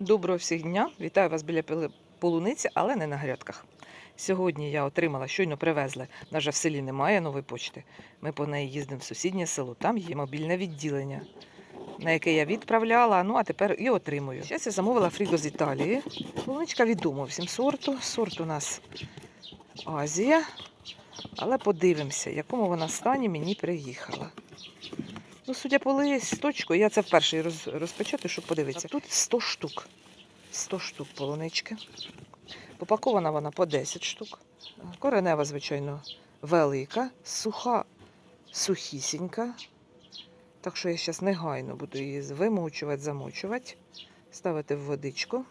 Доброго всіх дня! Вітаю вас біля полуниці, але не на грядках. Сьогодні я отримала, щойно привезли. На жаль, в селі немає нової почти. Ми по неї їздимо в сусіднє село. Там є мобільне відділення, на яке я відправляла, ну а тепер і отримую. Зараз я замовила фріго з Італії. Полуничка відома всім сорту. Сорт у нас Азія. Але подивимося, якому вона стані мені приїхала. Ну, судя по листочку, я це вперше роз, розпечатаю, щоб подивитися. Тут 100 штук. 100 штук полунички. Попакована вона по 10 штук. Коренева, звичайно, велика, суха, сухісінька. Так що я зараз негайно буду її вимочувати, замочувати, ставити в водичку.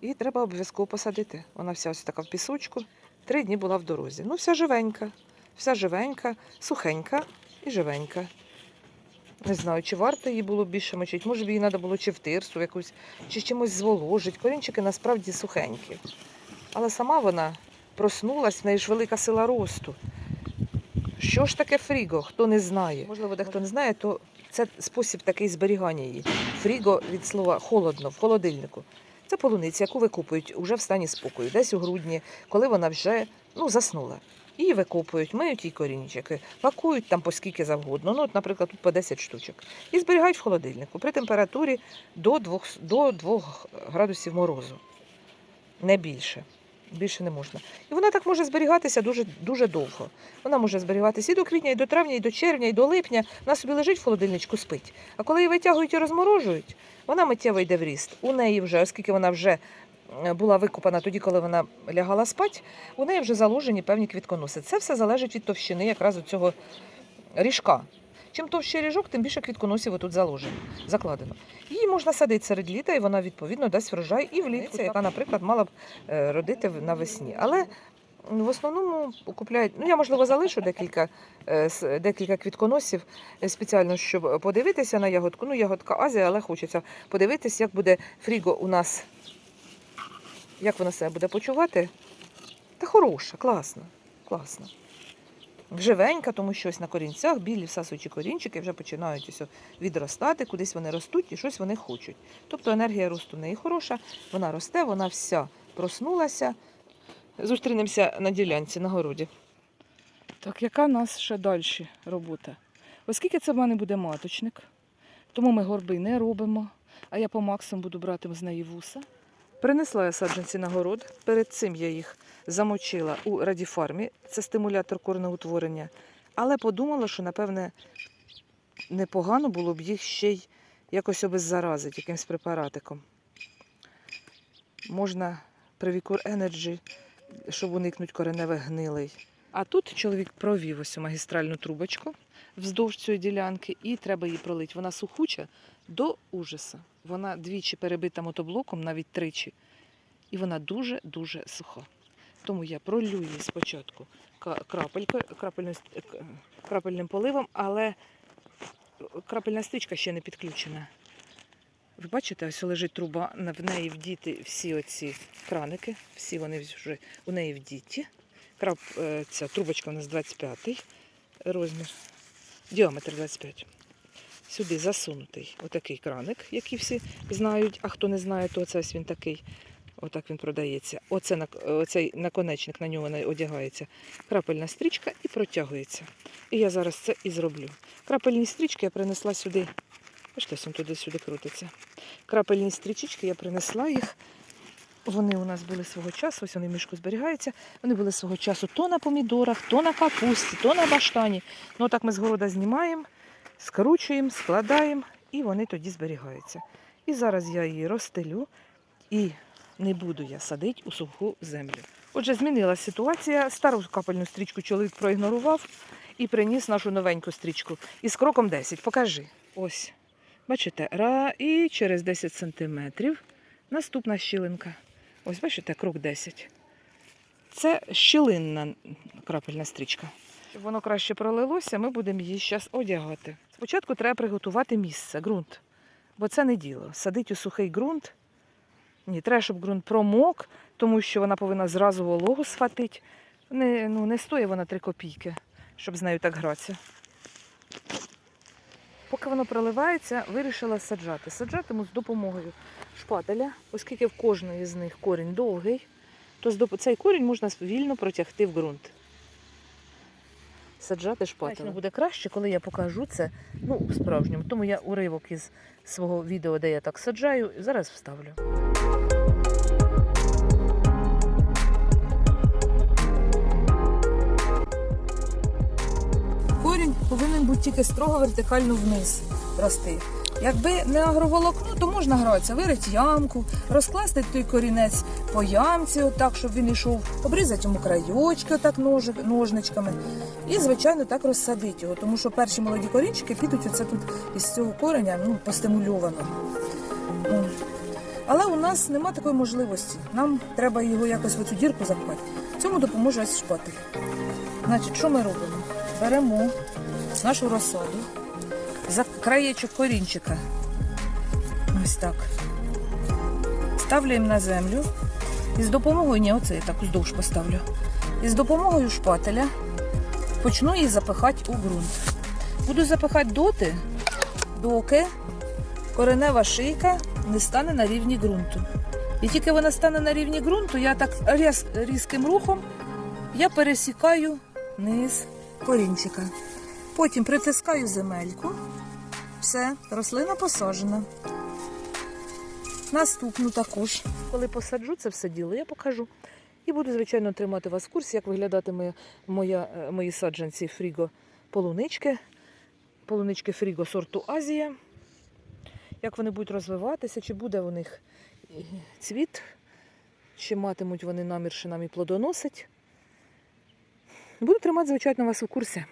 І треба обов'язково посадити. Вона вся ось така в пісочку. Три дні була в дорозі. Ну, вся живенька, вся живенька, сухенька і живенька. Не знаю, чи варто її було більше мочити. Може б її треба було чи в тирсу якусь, чи чимось зволожити. Корінчики насправді сухенькі. Але сама вона проснулась, в неї ж велика сила росту. Що ж таке фріго? Хто не знає? Можливо, дехто не знає, то це спосіб такий зберігання її. Фріго від слова холодно, в холодильнику. Це полуниця, яку викупують уже в стані спокою, десь у грудні, коли вона вже ну, заснула. Її викопують, миють її корінчики, пакують там по скільки завгодно. Ну, от, наприклад, тут по 10 штучок. І зберігають в холодильнику при температурі до 2, до 2 градусів морозу. Не більше. Більше не можна. І вона так може зберігатися дуже, дуже довго. Вона може зберігатися і до квітня, і до травня, і до червня, і до липня. Вона собі лежить в холодильничку, спить. А коли її витягують і розморожують, вона миттєво йде в ріст. У неї вже, оскільки вона вже була викопана тоді, коли вона лягала спать, у неї вже заложені певні квітконоси. Це все залежить від товщини якраз у цього ріжка. Чим товщий ріжок, тим більше квітконосів тут заложено, закладено. Її можна садити серед літа, і вона відповідно дасть врожай і влітку, яка, наприклад, мала б е, родити навесні. Але в основному купляють. Ну я можливо залишу декілька, е, декілька квітконосів е, спеціально, щоб подивитися на ягодку. Ну, ягодка Азія, але хочеться подивитися, як буде фріго у нас, як вона себе буде почувати. Та хороша, класна, класна. Живенька, тому що ось на корінцях білі всасуючі корінчики вже починають відростати, кудись вони ростуть і щось вони хочуть. Тобто енергія росту в неї хороша, вона росте, вона вся проснулася. Зустрінемося на ділянці на городі. Так, яка в нас ще далі робота? Оскільки це в мене буде маточник, тому ми горби не робимо, а я по максимуму буду брати з неї вуса. Принесла я саджанці на город. Перед цим я їх замочила у радіфармі. Це стимулятор коренеутворення. Але подумала, що, напевне, непогано було б їх ще й якось обеззаразити якимсь препаратиком. Можна Привікур Energy, щоб уникнути кореневих гнилей. А тут чоловік провів ось магістральну трубочку вздовж цієї ділянки, і треба її пролити. Вона сухуча до ужаса. Вона двічі перебита мотоблоком, навіть тричі. І вона дуже-дуже суха. Тому я пролю її спочатку ка- крапелькою, крапельною ст- е, к- крапельним поливом, але крапельна стрічка ще не підключена. Ви бачите, ось лежить труба, в неї вдіти всі оці краники, всі вони вже у неї вдіті. Крап, е, ця трубочка у нас 25 розмір, діаметр 25 сюди засунутий отакий краник, який всі знають, а хто не знає, то це ось він такий. Отак він продається. Оце оцей наконечник на нього одягається. Крапельна стрічка і протягується. І я зараз це і зроблю. Крапельні стрічки я принесла сюди. Бачите, туди-сюди крутиться. Крапельні стрічечки я принесла їх. Вони у нас були свого часу, ось вони в мішку зберігаються. Вони були свого часу то на помідорах, то на капусті, то на баштані. Ну, так ми з города знімаємо скручуємо, складаємо і вони тоді зберігаються. І зараз я її розстелю і не буду я садити у суху землю. Отже, змінилася ситуація. Стару капельну стрічку чоловік проігнорував і приніс нашу новеньку стрічку. із кроком 10. Покажи. Ось. Бачите, ра, і через 10 сантиметрів наступна щілинка. Ось, бачите, крок 10. Це щілинна крапельна стрічка. Щоб воно краще пролилося, ми будемо її зараз одягати. Спочатку треба приготувати місце, ґрунт. Бо це не діло. Садить у сухий ґрунт. Ні, треба, щоб ґрунт промок, тому що вона повинна зразу вологу схватити. Не, ну, не стоїть вона три копійки, щоб з нею так гратися. Поки воно проливається, вирішила саджати. Саджатиму з допомогою шпателя, оскільки в кожної з них корінь довгий, то цей корінь можна вільно протягти в ґрунт. Саджати шпателем. буде краще, коли я покажу це ну, справжньому. Тому я уривок із свого відео, де я так саджаю, зараз вставлю. Повинен бути тільки строго вертикально вниз рости. Якби не агроволокно, то можна гратися, вирити ямку, розкласти той корінець по ямці, отак, щоб він йшов, обрізати йому крайочки отак ножничками. І, звичайно, так розсадити його, тому що перші молоді корінчики підуть оце тут із цього кореня, ну, постимульовано. Але у нас нема такої можливості. Нам треба його якось в цю дірку запхати. Цьому допоможе ось шпатель. Значить, що ми робимо? Беремо нашу розсаду за краєчок корінчика. Ось так. Ставляємо на землю. І з допомогою, ні, оце я так уздовж поставлю. І з допомогою шпателя почну її запихати у ґрунт. Буду запихати доти, доки коренева шийка не стане на рівні ґрунту. І тільки вона стане на рівні ґрунту, я так різ, різким рухом я пересікаю низ корінчика. Потім притискаю земельку. Все, рослина посаджена. Наступну також. Коли посаджу це все діло, я покажу. І буду, звичайно, тримати вас в курсі, як виглядатиме моя, е, мої саджанці Фріго полунички. Полунички Фріго сорту Азія. Як вони будуть розвиватися, чи буде у них е, цвіт, чи матимуть вони намір ще нам і плодоносить. Буду тримати, звичайно, вас у курсі.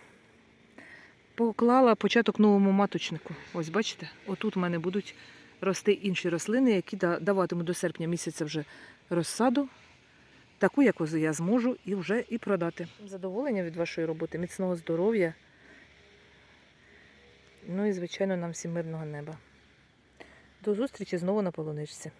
Поклала початок новому маточнику. Ось бачите, отут в мене будуть рости інші рослини, які да- даватимуть до серпня місяця вже розсаду, таку, яку я зможу і вже і продати. Задоволення від вашої роботи, міцного здоров'я. Ну і, звичайно, нам всім мирного неба. До зустрічі знову на полуничці.